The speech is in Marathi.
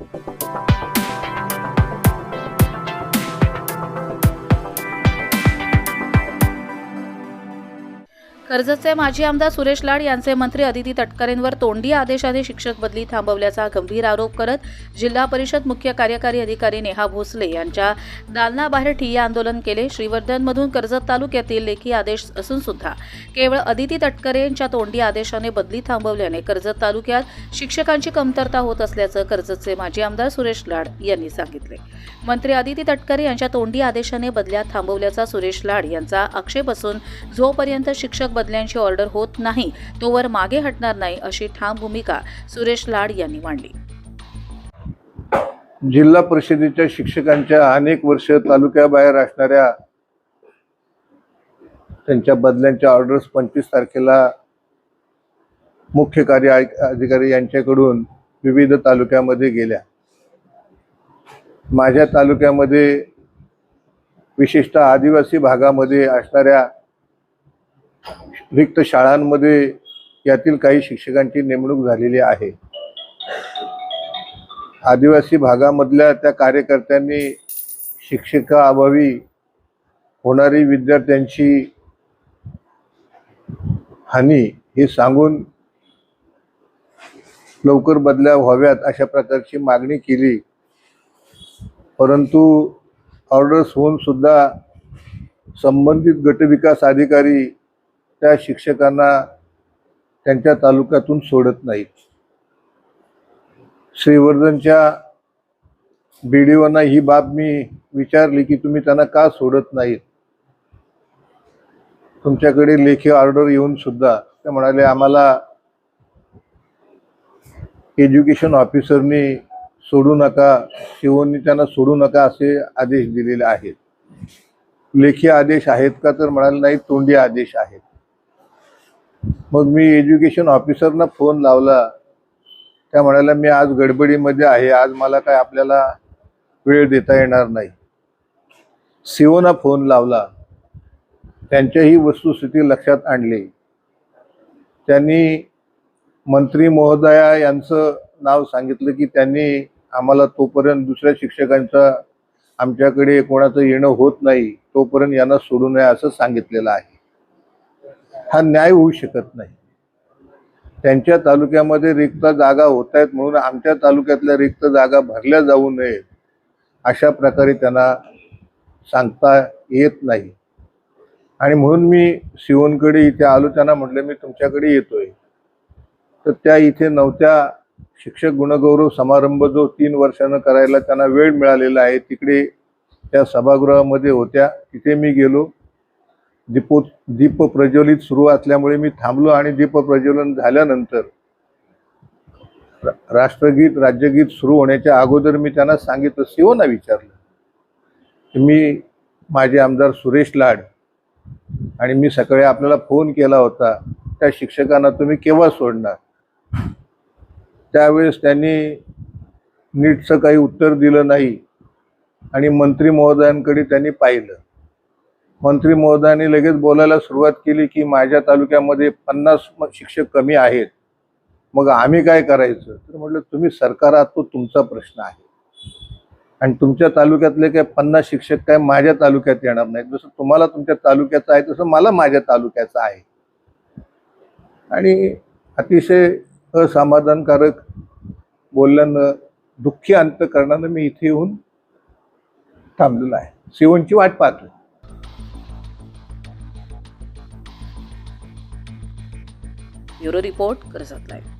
Thank you. कर्जतचे माजी आमदार सुरेश लाड यांचे मंत्री अदिती तटकरेंवर तोंडी आदेशाने शिक्षक बदली थांबवल्याचा गंभीर आरोप करत जिल्हा परिषद मुख्य कार्यकारी अधिकारी नेहा भोसले यांच्या दालनाबाहेर ठिय्या आंदोलन केले. श्रीवर्धनमधून कर्जत तालुक्यातील लेखी आदेश असून सुद्धा केवळ अदिती तटकरे यांच्या तोंडी आदेशाने बदली थांबवल्याने कर्जत तालुक्यात शिक्षकांची कमतरता होत असल्याचं कर्जतचे माजी आमदार सुरेश लाड यांनी सांगितले. मंत्री अदिती तटकरे यांच्या तोंडी आदेशाने बदल्या थांबवल्याचा सुरेश लाड यांचा आक्षेप असून जोपर्यंत शिक्षक बदल्यांची ऑर्डर होत नाही तोवर मागे हटणार नाही अशी ठाम भूमिका सुरेश लाड यांनी मांडली. जिल्हा परिषदेच्या शिक्षकांच्या अनेक वर्ष तालुक्याबाहेर असणाऱ्या त्यांच्या बदल्यांच्या ऑर्डर्स पंचवीस तारखेला मुख्य कार्य अधिकारी यांच्याकडून विविध तालुक्यामध्ये गेल्या. माझ्या तालुक्यामध्ये विशेषतः आदिवासी भागामध्ये असणाऱ्या रिक्त शाळांमध्ये यातील काही शिक्षकांची नेमणूक झालेली आहे. आदिवासी भागामधल्या त्या कार्यकर्त्यांनी शिक्षकाअभावी होणारी विद्यार्थ्यांची हानी हे सांगून लवकर बदल्या व्हाव्यात अशा प्रकारची मागणी केली. परंतु ऑर्डर्स होऊन सुद्धा संबंधित गटविकास अधिकारी त्या शिक्षकांना त्यांच्या तालुक्यातून सोडत नाहीत. श्रीवर्धनच्या बीडीओना ही बाब मी विचारली की तुम्ही त्यांना का सोडत नाहीत? तुमच्याकडे लेखी ऑर्डर येऊन सुद्धा ते म्हणाले आम्हाला एज्युकेशन ऑफिसरनी सोडू नका शिवोनी त्यांना सोडू नका असे आदेश दिलेले आहेत. लेखी आदेश आहेत का तर म्हणाले नाही तोंडी आदेश आहेत. मग मी एज्युकेशन ऑफिसरना फोन लावला. त्या म्हणाल्या मी आज गडबडीमध्ये आहे. आज मला काय आपल्याला वेळ देता येणार नाही. सिओना फोन लावला. त्यांच्याही वस्तुस्थिती लक्षात आणली. त्यांनी मंत्री महोदया यांचं नाव सांगितलं की त्यांनी आम्हाला तोपर्यंत दुसऱ्या शिक्षकांचा आमच्याकडे कोणाचं येणं होत नाही. तोपर्यंत यांना सोडू नये असं सांगितलेलं आहे. हा न्याय होऊ शकत नाही. त्यांच्या तालुक्यामध्ये रिक्त जागा होत आहेत म्हणून आमच्या तालुक्यातल्या रिक्त जागा भरल्या जाऊ नयेत अशा प्रकारे त्यांना सांगता येत नाही. आणि म्हणून मी शिवनकडे इथे आलो त्यांना म्हटलं मी तुमच्याकडे येतोय. तर त्या इथे नव्हत्या शिक्षक गुणगौरव समारंभ जो तीन वर्षानं करायला त्यांना वेळ मिळालेला आहे तिकडे त्या सभागृहामध्ये होत्या तिथे मी गेलो. दीपो दीप प्रज्वलित सुरू असल्यामुळे मी थांबलो आणि दीप प्रज्वलन झाल्यानंतर राष्ट्रगीत राज्यगीत सुरू होण्याच्या अगोदर मी त्यांना सांगितलं शिवना विचारलं. की मी माझे आमदार सुरेश लाड आणि मी सकाळी आपल्याला फोन केला होता त्या शिक्षकांना तुम्ही केव्हा सोडणार? त्यावेळेस त्यांनी नीटचं काही उत्तर दिलं नाही आणि मंत्री महोदयांकडे त्यांनी पाहिलं. मंत्री महोदयांनी लगेच बोलायला सुरुवात केली की माझ्या तालुक्यामध्ये पन्नास शिक्षक कमी आहेत. मग आम्ही काय करायचं? तर म्हटलं तुम्ही सरकार आहात तो तुमचा प्रश्न आहे. आणि तुमच्या तालुक्यातले काय पन्नास शिक्षक काय माझ्या तालुक्यात येणार नाहीत. जसं तुम्हाला तुमच्या तालुक्याचं आहे तसं मला माझ्या तालुक्याचं आहे. आणि अतिशय असमाधानकारक बोलल्यानं दुःखी अंतकरणानं मी इथे येऊन थांबलेलो आहे. शिवणची वाट पाहतो ब्युरो रिपोर्ट करसत लाईव्ह